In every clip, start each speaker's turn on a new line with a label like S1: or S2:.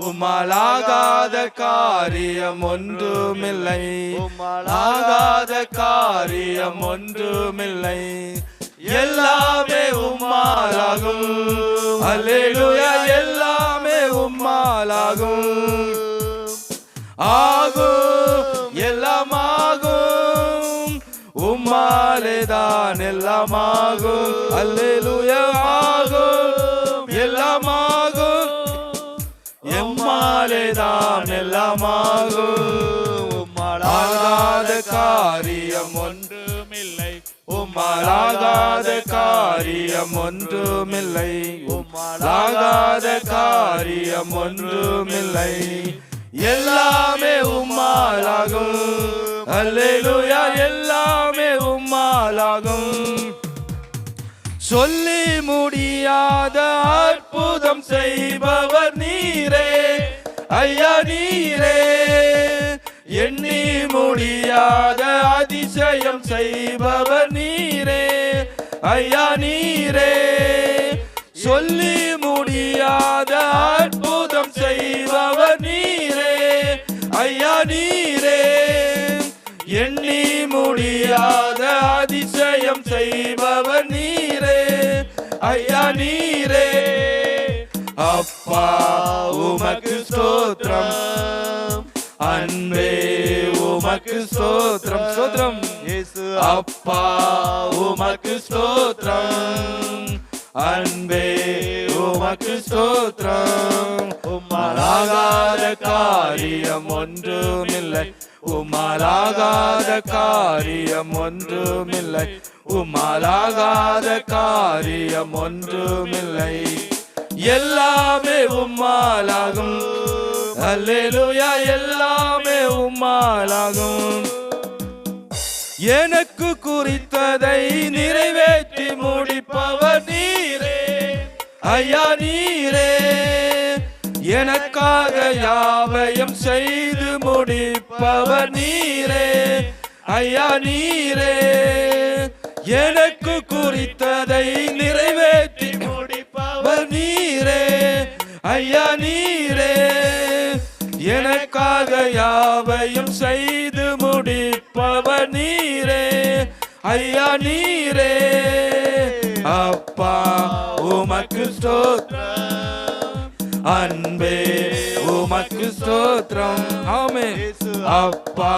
S1: உமாலாகாத காரியம் ஒன்றுமில்லை உமாலாகாத காரியம் ஒன்றுமில்லை எல்லாமே உம்மாலாகும். அல்லேலுயா எல்லாமே உம்மாலாகும். ஆகும் எல்லாமாகும். உம்மாலே தான் எல்லாமாகும். அல்லேலுயா எம்மாலேதான் எல்லாம் ஆகும் உம்மாலாகாத காரியம் ஒன்றுமில்லை. உம்மாலாகாத காரியம் ஒன்றுமில்லை. உம்மாலாகாத காரியம் ஒன்றுமில்லை. எல்லாமே உம்மாலாகும். அல்லேலூயா எல்லாமே உம்மாலாகும். சொல்லி முடியாத அற்புதம் செய்வ அழியாத அதிசயம் செய்பவர் நீரே. ஐயா நீரே. சொல்லி முடியாத அற்புதம் செய்பவர் நீரே. ஐயா நீரே. எண்ணி முடியாத அதிசயம் செய்பவர் நீரே. ஐயா நீரே. அப்பா உமக்கு ஸ்தோத்திரம். அன்பே உமக்கு ஸ்தோத்திரம். ஸ்தோத்திரம். அப்பா உமக்கு ஸ்தோத்திரம். அன்பே உமக்கு ஸ்தோத்திரம். உம்மாலாகாத காரியம் ஒன்றுமில்லை. உம்மாலாகாத காரியம் ஒன்றுமில்லை. உம்மாலாகாத காரியம் ஒன்றுமில்லை. எல்லாமே உம்மாலாகும். அல்லேலூயா எல்லாமே உம்மாலாகும். எனக்கு குறித்ததை நிறைவேற்றி முடிப்பவர் நீரே. ஐயா நீரே. எனக்காக யாவையும் செய்து முடிப்பவர் நீரே. ஐயா நீரே. எனக்கு குறி எனக்காக யாவையும் செய்து முடிப்பவர் நீரே. ஐயா நீரே. அப்பா உமக்கு ஸ்தோத்திரம். அன்பே உமக்கு ஸ்தோத்திரம். ஆமே அப்பா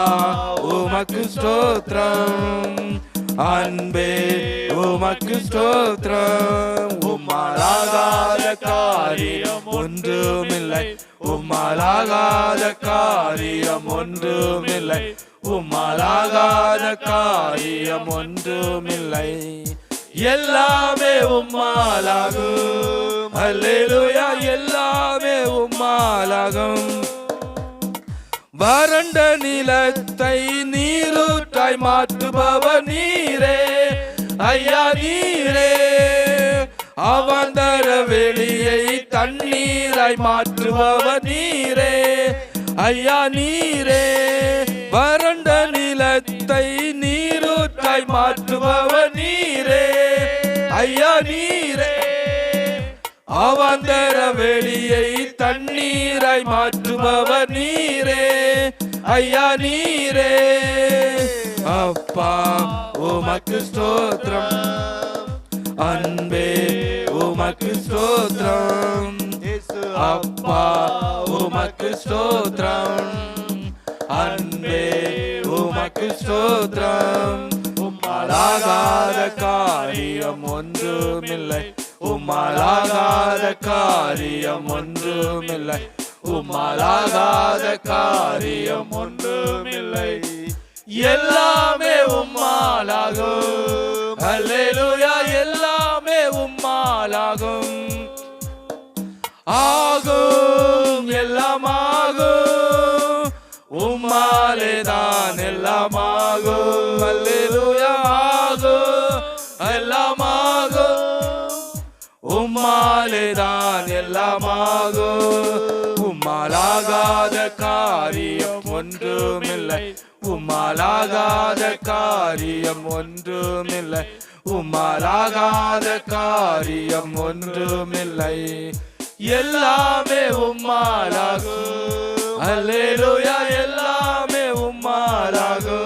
S1: உமக்கு ஸ்தோத்திரம். அன்பே உமக்கு ஸ்தோத்திரம். உம்மாலாகாத காரியம் ஒன்றுமில்லை. உம்மாலாகாத காரியம் ஒன்றுமில்லை. உம்மாலாகாத காரியம் ஒன்றுமில்லை. எல்லாமே உம்மாலாகும். அல்லேலூயா எல்லாமே உம்மாலாகும். வறண்ட நிலத்தை நீரூற்றாய் மாற்றுபவ நீரே. ஐயா நீரே. அவந்தர வெளியை தண்ணீராய் மாற்றுபவ நீரே. ஐயா நீரே. வறண்ட நிலத்தை நீரூற்றாய் மாற்றுபவ நீரே. ஐயா நீரே. அவந்தர வெளியை தண்ணீராய் மாற்றுபவ நீரே. ஐயா நீரே. அப்பா உமக்கு ஸ்தோத்திரம். அன்பே உமக்கு ஸ்தோத்திரம். அப்பா உமக்கு ஸ்தோத்திரம். அன்பே உமக்கு ஸ்தோத்திரம். உம்மாலாகாத காரியம் ஒன்றுமில்லை. உம்மாலாகாத காரியம் ஒன்றுமில்லை. உம்மாலாகாத காரியம் ஒன்றுமில்லை. எல்லா உம்மாலாகும். அல்லேலூயா எல்லாமே உம்மாலாகும். ஆகும் எல்லாம் ஆகும் உம்மாலே தான் எல்லாம் ஆகும் அல்லேலூயா ஆகும் எல்லாம் ஆகும் உம்மாலே தான் எல்லாம் ஆகும் உம்மாலாகாத காரியம் ஒன்றுமில்லை. உம்மாலாகாத காரியம் ஒன்றுமில்லை. உம்மாலாகாத காரியம் ஒன்றுமில்லை. எல்லாமே உம்மாலாகும் அல்லேலூயா எல்லாமே உம்மாலாகும்